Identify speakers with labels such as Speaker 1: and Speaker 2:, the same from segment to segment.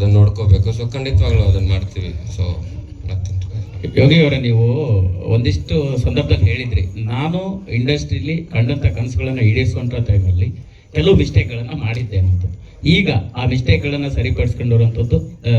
Speaker 1: ಅದನ್ನ ನೋಡ್ಕೋಬೇಕು. ಸೊ ಖಂಡಿತವಾಗ್ಲೂ ಅದನ್ನ ಮಾಡ್ತೀವಿ. ಸೊ ಮತ್ತೆ
Speaker 2: ಯೋಗಿ ಅವರೇ ನೀವು ಒಂದಿಷ್ಟು ಸಂದರ್ಭದಲ್ಲಿ ಹೇಳಿದ್ರಿ. ನಾನು ಇಂಡಸ್ಟ್ರಿಲಿ ಕಂಡಂತ ಕನಸುಗಳನ್ನ ಈಡೇರಿಸುವಂತ ಟೈಮಲ್ಲಿ ಕೆಲವು ಮಿಸ್ಟೇಕ್ಗಳನ್ನ ಮಾಡಿದ್ದೆ ಅನ್ನೋದು ಈಗ ಆ ಮಿಸ್ಟೇಕ್ಗಳನ್ನ ಸರಿಪಡಿಸ್ಕೊಂಡಿರುವಂಥದ್ದು ಆ,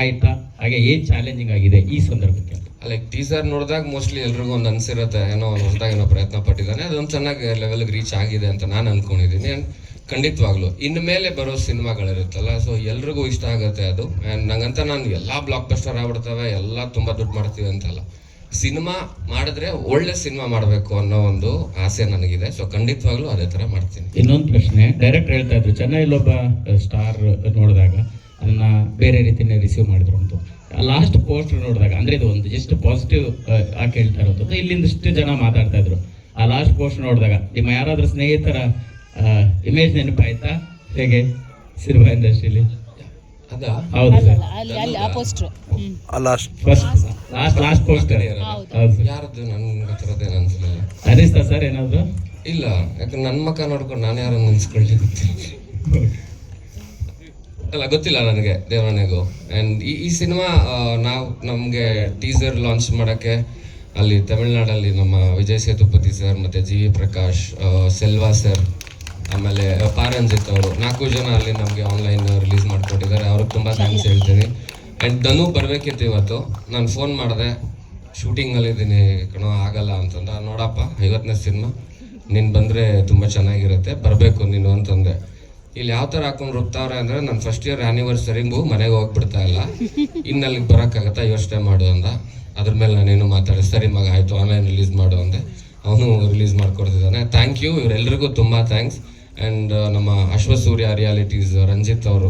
Speaker 2: ಆಯ್ತಾ? ಹಾಗೆ ಏನ್ ಚಾಲೆಂಜಿಂಗ್ ಆಗಿದೆ ಈ ಸಂದರ್ಭಕ್ಕೆ
Speaker 1: ಲೈಕ್ ಟೀಸರ್ ನೋಡಿದಾಗ ಮೋಸ್ಟ್ಲಿ ಎಲ್ರಿಗೂ ಒಂದು ಅನ್ಸಿರುತ್ತೆ. ಏನೋ ಹೊಸದಾಗಿ ಏನೋ ಪ್ರಯತ್ನ ಪಟ್ಟಿದ್ದಾನೆ. ಅದೊಂದು ಚೆನ್ನಾಗಿ ಲೆವೆಲ್ಗೆ ರೀಚ್ ಆಗಿದೆ ಅಂತ ನಾನು ಅನ್ಕೊಂಡಿದ್ದೀನಿ. ಆ್ಯಂಡ್ ಖಂಡಿತವಾಗ್ಲು. ಇನ್ನು ಮೇಲೆ ಬರೋ ಸಿನಿಮಾಗಳಿರುತ್ತಲ್ಲ, ಸೊ ಎಲ್ರಿಗೂ ಇಷ್ಟ ಆಗುತ್ತೆ ಅದು. ಆ್ಯಂಡ್ ನಂಗಂತ ನಾನು ಎಲ್ಲ ಬ್ಲಾಕ್ ಬಸ್ಟರ್ ಆಗ್ಬಿಡ್ತವೆ, ಎಲ್ಲ ತುಂಬ ದುಡ್ಡು ಮಾಡ್ತೀವಿ ಅಂತಲ್ಲ. ಸಿನಿಮಾ ಮಾಡಿದ್ರೆ ಒಳ್ಳೆ ಸಿನಿಮಾ ಮಾಡಬೇಕು ಅನ್ನೋ ಒಂದು ಆಸೆ ನನಗಿದೆ. ಸೊ ಖಂಡಿತವಾಗ್ಲೂ ಅದೇ ಥರ ಮಾಡ್ತೀನಿ.
Speaker 2: ಇನ್ನೊಂದು ಪ್ರಶ್ನೆ, ಡೈರೆಕ್ಟ್ ಹೇಳ್ತಾ ಇದ್ರು ಚೆನ್ನೈಲೊಬ್ಬ ಸ್ಟಾರ್ ನೋಡಿದಾಗ ಅದನ್ನ ಬೇರೆ ರೀತಿನೇ ರಿಸೀವ್ ಮಾಡಿದ್ರು ಅಂತ. ಲಾಸ್ಟ್ ಪೋಸ್ಟ್ ನೋಡಿದಾಗ, ಅಂದ್ರೆ ಇದು ಒಂದು ಜಸ್ಟ್ ಪಾಸಿಟಿವ್ ಆಗಿ ಹೇಳ್ತಾ ಇರೋದು. ಇಲ್ಲಿಂದಷ್ಟು ಜನ ಮಾತಾಡ್ತಾ ಇದ್ರು. ಆ ಲಾಸ್ಟ್ ಪೋಸ್ಟ್ ನೋಡಿದಾಗ, ನಿಮ್ಮ ಯಾರಾದ್ರೂ ಸ್ನೇಹಿತರ ಇಮೇಜ್ ನೆನಪಾಯ್ತಾ ಹೇಗೆ? ಸಿನಿಮಾ ಇಂಡಸ್ಟ್ರಿಲಿ?
Speaker 1: ಅದ?
Speaker 2: ಹೌದು sir.
Speaker 3: Poster
Speaker 2: last last post ಹೌದು. ಸರ್
Speaker 1: ಯಾರದ್ದು ನನ್ನ ಆ ಥರದ್ದೇನು ಅನ್ಸಲಿಲ್ಲ?
Speaker 2: ಅನಿಸ್ತಾ ಸರ್ ಏನಾದ್ರು?
Speaker 1: ಇಲ್ಲ ಯಾಕಂದ್ರೆ ನನ್ನ ಮಕ್ಕ ನೋಡ್ಕೊಂಡು ನಾನು ಯಾರನ್ನು ನೆನ್ಸ್ಕೊಳ್ಳಿ ಅಲ್ಲ ಗೊತ್ತಿಲ್ಲ ನನಗೆ ದೇವರಣೆಗೂ ಆ್ಯಂಡ್ ಈ ಈ ಸಿನಿಮಾ ನಾವು ನಮಗೆ ಟೀಸರ್ ಲಾಂಚ್ ಮಾಡೋಕ್ಕೆ ಅಲ್ಲಿ ತಮಿಳ್ನಾಡಲ್ಲಿ ನಮ್ಮ ವಿಜಯ್ ಸೇತುಪತಿ ಸರ್ ಮತ್ತು G V Prakash Selva sir ಆಮೇಲೆ ಪಾರಂಜಿತ್ ಅವರು. ನಾಲ್ಕು ಜನ ಅಲ್ಲಿ ನಮಗೆ ಆನ್ಲೈನ್ ರಿಲೀಸ್ ಮಾಡಿಕೊಟ್ಟಿದ್ದಾರೆ. ಅವ್ರಿಗೆ ತುಂಬ ಥ್ಯಾಂಕ್ಸ್ ಹೇಳ್ತೀನಿ. ಆ್ಯಂಡ್ ಧನು ಬರಬೇಕಿತ್ತು ಇವತ್ತು. ನಾನು ಫೋನ್ ಮಾಡಿದೆ. ಶೂಟಿಂಗಲ್ಲಿದ್ದೀನಿ ಕಣೋ ಆಗಲ್ಲ ಅಂತಂದ. ನೋಡಪ್ಪ ಐವತ್ತನೇ ಸಿನಿಮಾ ನೀನು ಬಂದರೆ ತುಂಬ ಚೆನ್ನಾಗಿರುತ್ತೆ. ಬರಬೇಕು ನೀನು ಅಂತಂದೆ. ಇಲ್ಲಿ ಯಾವ ಥರ ಹಾಕೊಂಡು ರುಬ್ತಾವ್ರೆ ಅಂದರೆ ನನ್ನ ಫಸ್ಟ್ ಇಯರ್ ಆ್ಯನಿವರ್ಸರಿಗೂ ಮನೆಗೆ ಹೋಗ್ಬಿಡ್ತಾ ಇಲ್ಲ. ಇನ್ನು ಅಲ್ಲಿಗೆ ಬರೋಕ್ಕಾಗತ್ತಾ? ಯೋಚನೆ ಮಾಡು ಅಂದ. ಅದ್ರ ಮೇಲೆ ನಾನೇನು ಮಾತಾಡಿ ಸರಿ ಮಗ ಆಯಿತು ಆನ್ಲೈನ್ ರಿಲೀಸ್ ಮಾಡು ಅಂದೆ. ಅವನು ರಿಲೀಸ್ ಮಾಡಿಕೊಡ್ತಿದ್ದಾನೆ. ಥ್ಯಾಂಕ್ ಯು ಇವರೆಲ್ಲರಿಗೂ ತುಂಬ ಥ್ಯಾಂಕ್ಸ್ ಆ್ಯಂಡ್ ನಮ್ಮ ಅಶ್ವಸೂರ್ಯ ರಿಯಾಲಿಟೀಸ್ ರಂಜಿತ್ ಅವರು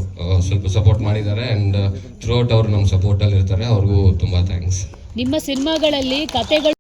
Speaker 1: ಸ್ವಲ್ಪ ಸಪೋರ್ಟ್ ಮಾಡಿದ್ದಾರೆ. ಆ್ಯಂಡ್ ಥ್ರೂ ಔಟ್ ಅವರು ನಮ್ಮ ಸಪೋರ್ಟಲ್ಲಿ ಇರ್ತಾರೆ ಅವ್ರಿಗೂ ತುಂಬ ಥ್ಯಾಂಕ್ಸ್
Speaker 3: ನಿಮ್ಮ ಸಿನಿಮಾಗಳಲ್ಲಿ ಕತೆಗಳು